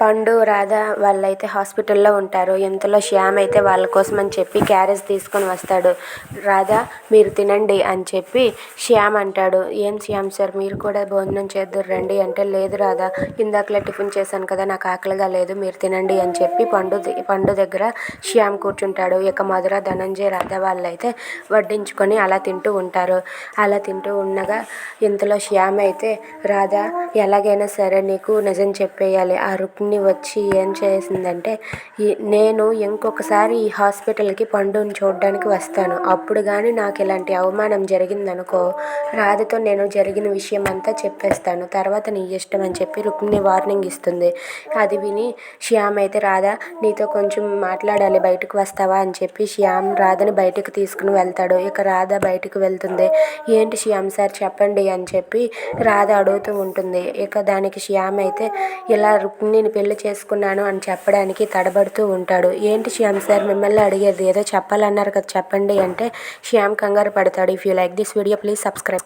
పండు రాధ వాళ్ళైతే హాస్పిటల్లో ఉంటారు. ఇంతలో శ్యామ్ అయితే వాళ్ళ కోసం అని చెప్పి క్యారేజ్ తీసుకొని వస్తాడు. రాధ మీరు తినండి అని చెప్పి శ్యామ్ అంటాడు. ఏం శ్యామ్ సార్ మీరు కూడా భోజనం చేద్దురు రండి అంటే లేదు రాధ ఇందాకలే టిఫిన్ చేశాను కదా నాకు ఆకలిగా లేదు మీరు తినండి అని చెప్పి పండు పండు దగ్గర శ్యామ్ కూర్చుంటాడు. ఇక మధుర ధనంజయ రాధ వాళ్ళైతే వడ్డించుకొని అలా తింటూ ఉంటారు. అలా తింటూ ఉండగా ఇంతలో శ్యామ్ అయితే రాధ ఎలాగైనా సరే నీకు నిజం చెప్పేయాలి. ఆ రుక్మిణి వచ్చి ఏం చేసిందంటే ఈ- నేను ఇంకొకసారి ఈ హాస్పిటల్కి పండుని చూడడానికి వస్తాను. అప్పుడు కానీ నాకు ఇలాంటి అవమానం జరిగిందనుకో రాధతో నేను జరిగిన విషయం అంతా చెప్పేస్తాను. తర్వాత నీ ఇష్టం అని చెప్పి రుక్మిణి వార్నింగ్ ఇస్తుంది. అది విని శ్యామ్ అయితే రాధ నీతో కొంచెం మాట్లాడాలి బయటకు వస్తావా? అని చెప్పి శ్యామ్ రాధని బయటకు తీసుకుని వెళ్తాడు. ఇక రాధ బయటకు వెళ్తుంది. ఏంటి శ్యామ్ సార్ చెప్పండి అని చెప్పి రాధ అడుగుతూ ఉంటుంది. ఇక దానికి శ్యామ్ అయితే ఇలా రుక్మిణిని పెళ్ళి చేసుకున్నాను అని చెప్పడానికి తడబడుతూ ఉంటాడు. ఏంటి శ్యామ్ సార్ మిమ్మల్ని అడిగేది? ఏదో చెప్పాలన్నారు కదా చెప్పండి అంటే శ్యామ్ కంగారు పడతాడు. If you like this video please subscribe